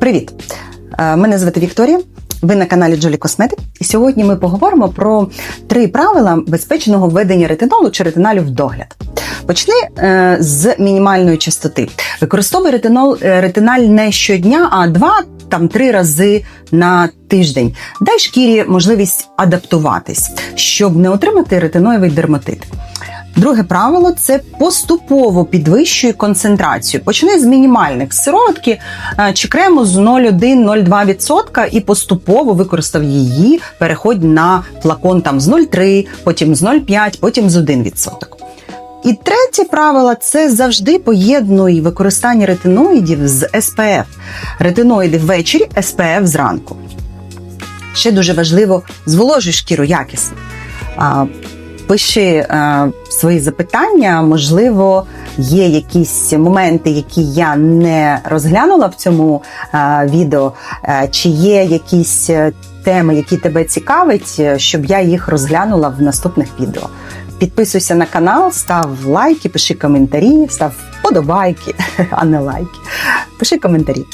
Привіт! Е, Мене звати Вікторія. Ви на каналі Джолі Косметик. І сьогодні ми поговоримо про три правила безпечного введення ретинолу чи ретиналю в догляд. Почни е, з мінімальної частоти. Використовуй ретинол, е, ретиналь не щодня, а два там три рази на тиждень. Дай шкірі можливість адаптуватись, щоб не отримати ретиноєвий дерматит. Друге правило це поступово підвищуй концентрацію. Почни з мінімальних сироватки е, чи крему з 0,1-0,2% і поступово використав її, переходь на флакон там з 0,3, потім з 0,5, потім з 1%. І третє правило це завжди поєднуй використання ретиноїдів з СПФ. Ретиноїди ввечері, СПФ зранку. Ще дуже важливо зволожуй шкіру якісно. Пиши е, свої запитання, можливо, є якісь моменти, які я не розглянула в цьому е, відео, е, чи є якісь е, теми, які тебе цікавить, е, щоб я їх розглянула в наступних відео. Підписуйся на канал, став лайки, пиши коментарі, став подобайки, а не лайки. Пиши коментарі.